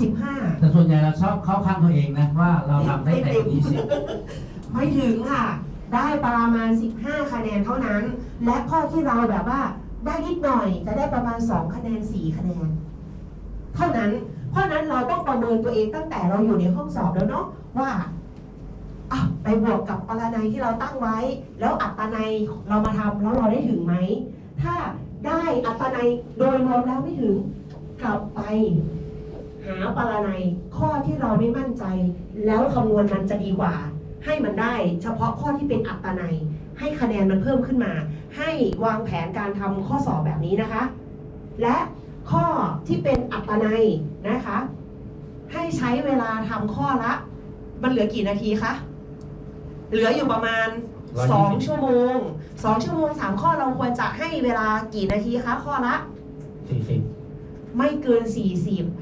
15แต่ส่วนใหญ่เราชอบเข้าข้างตัวเองนะว่าเราทำได้แต่ยี่สิบไม่ถึงค่ะ ได้ประมาณ 15 คะแนนเท่านั้น และข้อที่เราแบบว่าได้นิดหน่อยจะได้ประมาณ 2 คะแนน 4 คะแนน เท่านั้น เพราะฉะนั้นเราต้องประเมินตัวเองตั้งแต่เราอยู่ในห้องสอบแล้วเนาะว่าอะไปบวกกับปรนัยที่เราตั้งไว้ แล้วอัตนัยเรามาทำแล้วเราได้ถึงไหม ถ้าได้อัตนัยโดยรวมแล้วไม่ถึง กลับไป หาปรนัยข้อที่เราไม่มั่นใจ แล้วคำนวณมันจะดีกว่า ให้มันได้เฉพาะข้อที่เป็นอัตนัย ให้คะแนนมันเพิ่มขึ้นมา ให้วางแผนการทำข้อสอบแบบนี้นะคะ และข้อที่เป็นอัตนัยนะคะ ให้ใช้เวลาทำข้อละ มันเหลือกี่นาทีคะเหลืออยู่ประมาณ120 2ชั่วโมง2ชั่วโมง3ข้อเราควรจะให้เวลากี่นาทีคะข้อละ สี่สิบ ไม่เกิน40